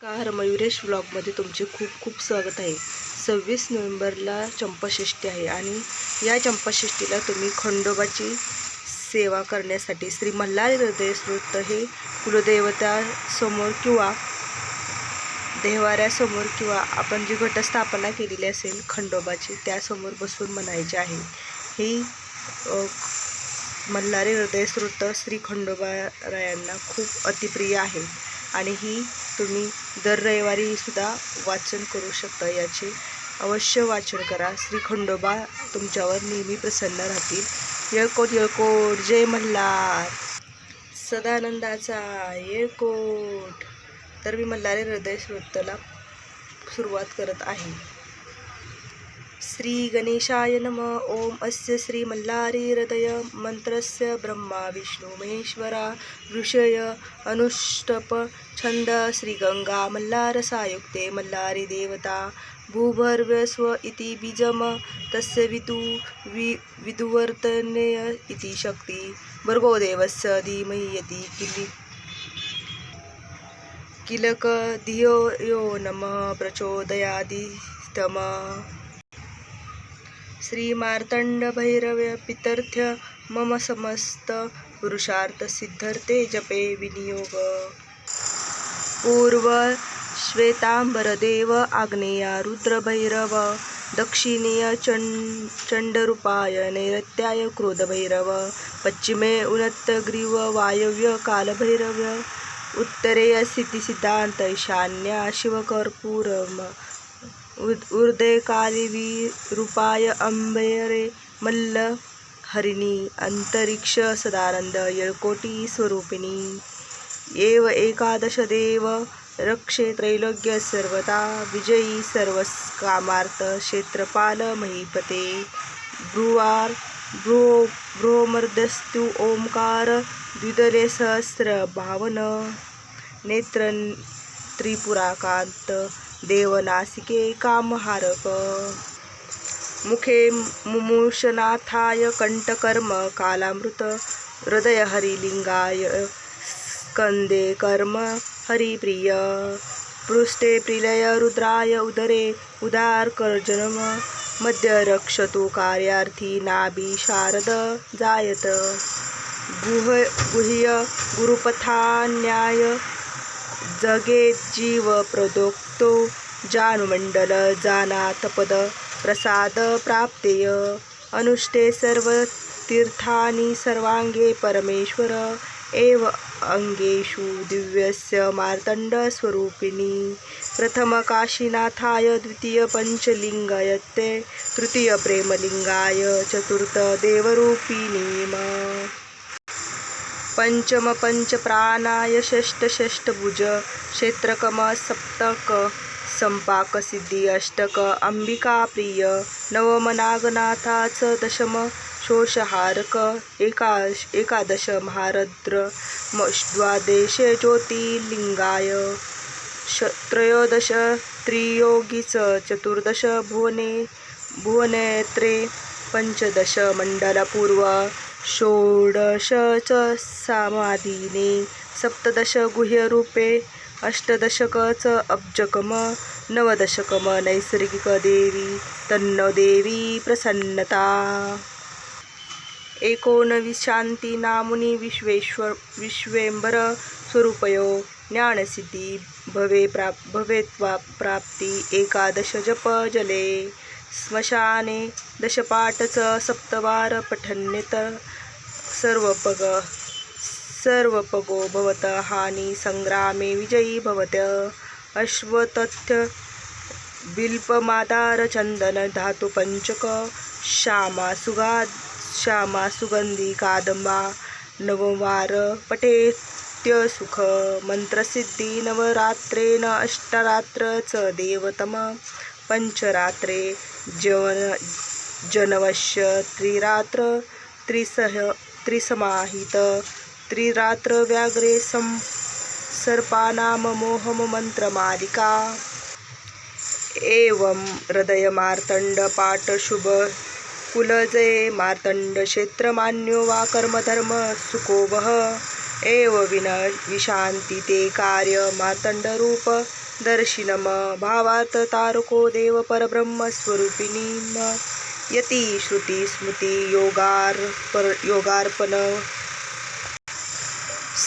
Car Mayuresh ब्लॉगमध्ये तुमचे खूप खूप स्वागत आहे. सव्वीस नोव्हेंबरला चंपाषष्ठी आहे आणि या चंपाषष्ठीला तुम्ही खंडोबाची सेवा करण्यासाठी श्री मल्हार हृदय हे कुलदेवतासमोर किंवा देवाऱ्यासमोर किंवा आपण जी घटस्थापना केलेली असेल खंडोबाची त्यासमोर बसून म्हणायचे आहे. ही मल्हारी हृदय स्रोत श्री खंडोबारायांना खूप अतिप्रिय आहे आणि ही तुम्ही दर रविवारी सुद्धा वाचन करू शकता. याचे अवश्य वाचन करा. श्री खंडोबा तुमच्यावर नेहमी प्रसन्न राहतील. येळकोट येळकोट जय मल्हार. सदानंदाचा येळकोट. तर मी मल्हारी हृदय सुरुवात करत आहे. श्री गणेशाय नम। ओम अस्य श्री मल्लारी हृदय मंत्रस्य ब्रह्मा विष्णु महेश्वरा ऋषय अनुष्टप छंद श्री गंगा मल्लार मल्लारी देवता भूभर्वस्व इति बीजम तस्य विदु वि विदुवर्तनेय इति शक्ति भर्गोदेवस्य धीमहि यति किलि किलक धियो यो नमः प्रचोदयादितम श्री मार्तंड भैरव पितर्थ्य मम समस्त पुरुषार्थसिद्धर्थे जपे विनियोग। पूर्व श्वेतांबरदेव आग्नेया रुद्रभैरव दक्षिणेय चंड चंडरूपाय नैऋत्याय क्रोधभैरव पश्चिमे उन्नतग्रीव वायव्य कालभैरव उत्तरेय स्थितिसिद्धान्त ईशान्या शिवकर्पूरम। उर्दे कालिवी रूपाय अंबेरे मल्ल हरिणी अंतरिक्ष सदानंद येळकोटी स्वरूपिणी. एव एकादश देव रक्षे त्रैलोग्य सर्वता विजयी सर्वकामार्थ क्षेत्रपाल महीपते. भ्रुवार भ्रो भ्रोमर्दस्तु ओंकार द्विदले सहस्र भावन नेत्र त्रिपुराकांत देवनासिके कामहारक। मुखे मुमुशनाथाय कंठकर्म कालामृत हृदय हरिलिंगाय स्कंदे कर्म हरिप्रिय। पृष्ठे प्रिलय रुद्राय उदरे उदार कर्जनम मध्य रक्षतु कार्यार्थी नाभि शारद जायत। गुह गुह्य गुरुपथान्याय जगे जीव जानुमंडल जानाथपद प्रसाद प्राप्तेय। अनुष्ठे सर्व तीर्थानि सर्वांगे परमेश्वर। एव अंगेषु दिव्यस्य मार्तण्डस्वरूपिणी प्रथम काशीनाथाय तृतीयप्रेमलिङ्गाय पञ्चलिङ्गायते पंचम पंचप्राणाय षष्ठ षष्ठभुज क्षेत्रकम सप्तक संपाक सिद्धी अष्टक अंबिका प्रिय नवम नागनाथाच दशम शोषहारक एकाश एकादश महारद्र म- ज्योतिर्लिंगाय श त्रयोदश त्रियोगीच चतुर्दश भुवने भुवनेत्रे पंचदश मंडलपूर्व षोडश च समाधीने सप्तदश गुह्यरूपे अष्टदशक च अब्जकम नवदशकम नैसर्गिक देवी तन्न देवी प्रसन्नता. एकोणवीस शांती नामुनी विश्वेश्वर विश्वेंबर स्वरूपयो ज्ञानसिद्धी भवे प्राप भवेत्वा प्राप्ती एकादश जप जले. स्मशाने दशपाठ च सप्तवार पठन्यत सर्वपग सर्वपगो भवत हानी संग्रामे विजयी भवत। अश्वतथ्य बिल्पमादार चंदन धातु पंचक श्यामा सुगा श्यामा सुगंधी कादंबा नववार पठेत्य सुख मंत्रसिद्धी नवरात्रेन अष्टरात्र च देवतम पंचरात्रे जवन जनवश्य त्रिरात्र त्रिसह त्रिसमाहित। त्रिरात्र व्याघ्रे सं सर्पानाम मोहम मंत्रमालिका। एवं हृदय मार्तंड मार्तण्डक्षेत्रमान्यो शुभ मार्तंड क्षेत्रमान्यो वा कर्मधर्म सुकोवः। एव विन विशान्ति ते कार्य मार्तण्डरूप दर्शिनम। भावात तारको देव परब्रह्मस्वरूपिणी यती श्रुती स्मृती योगार पर योगार्पण।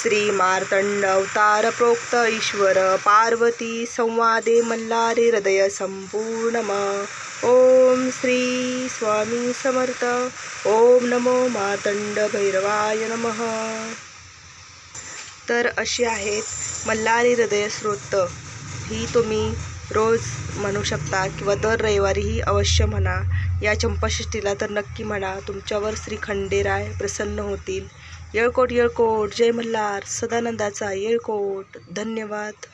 श्री मार्तंड अवतार प्रोक्त ईश्वर पार्वती संवादे मल्हारी हृदय संपूर्णम। ओम श्री स्वामी समर्थ। ओम नमो मार्तंड भैरवाय नमः। तर अशी आहेत मल्हारी हृदय स्रोत. ही तुम्ही रोज म्हणू शकता किंवा दर रविवारीही अवश्य म्हणा. या चंपाषष्टीला तर नक्की म्हणा तुमच्यावर श्री खंडेराय प्रसन्न होतील. येळकोट येळकोट जय मल्हार सदानंदाचा येळकोट. धन्यवाद.